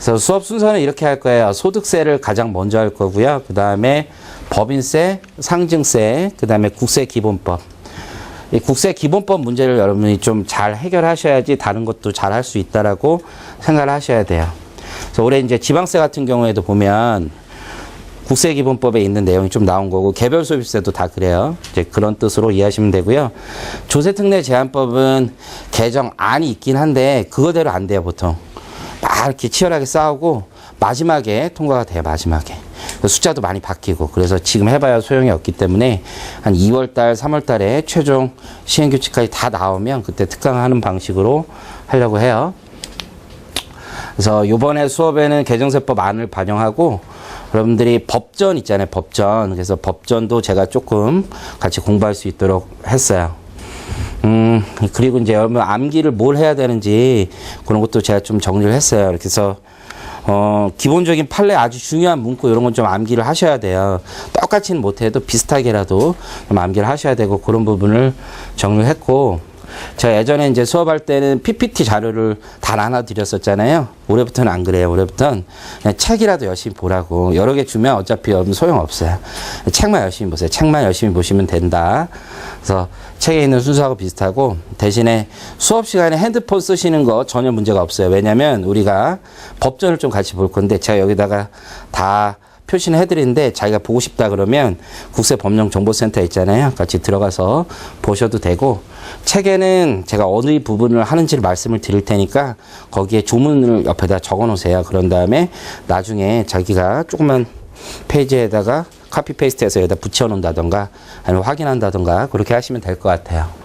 그래서 수업 순서는 이렇게 할 거예요. 소득세를 가장 먼저 할 거고요. 그 다음에 법인세, 상증세, 그 다음에 국세 기본법. 이 국세 기본법 문제를 여러분이 좀 잘 해결하셔야지 다른 것도 잘 할 수 있다라고 생각을 하셔야 돼요. 그래서 올해 이제 지방세 같은 경우에도 보면 국세 기본법에 있는 내용이 좀 나온 거고 개별 소비세도 다 그래요. 이제 그런 뜻으로 이해하시면 되고요. 조세 특례 제한법은 개정안이 있긴 한데 그거대로 안 돼요, 보통. 막 이렇게 치열하게 싸우고 마지막에 통과가 돼요, 마지막에. 그 숫자도 많이 바뀌고 그래서 지금 해봐야 소용이 없기 때문에 한 2월달, 3월달에 최종 시행 규칙까지 다 나오면 그때 특강하는 방식으로 하려고 해요. 그래서 요번에 수업에는 개정세법 안을 반영하고 여러분들이 법전 있잖아요, 법전. 그래서 법전도 제가 조금 같이 공부할 수 있도록 했어요. 음, 그리고 이제 여러분 암기를 뭘 해야 되는지 그런 것도 제가 좀 정리를 했어요. 그래서 어, 기본적인 판례 아주 중요한 문구 이런 건 좀 암기를 하셔야 돼요. 똑같이는 못해도 비슷하게라도 좀 암기를 하셔야 되고 그런 부분을 정리를 했고 제가 예전에 이제 수업할 때는 PPT 자료를 다 나눠드렸었잖아요. 올해부터는 안 그래요. 올해부터는 책이라도 열심히 보라고. 여러 개 주면 어차피 소용없어요. 책만 열심히 보세요. 책만 열심히 보시면 된다. 그래서 책에 있는 순서하고 비슷하고 대신에 수업 시간에 핸드폰 쓰시는 거 전혀 문제가 없어요. 왜냐면 우리가 법전을 좀 같이 볼 건데 제가 여기다가 다 표시는 해드리는데 자기가 보고 싶다 그러면 국세법령정보센터 있잖아요. 같이 들어가서 보셔도 되고 책에는 제가 어느 부분을 하는지를 말씀을 드릴 테니까 거기에 조문을 옆에다 적어 놓으세요. 그런 다음에 나중에 자기가 조그만 페이지에다가 카피 페이스트해서 여기다 붙여 놓는다던가 아니면 확인한다던가 그렇게 하시면 될 것 같아요.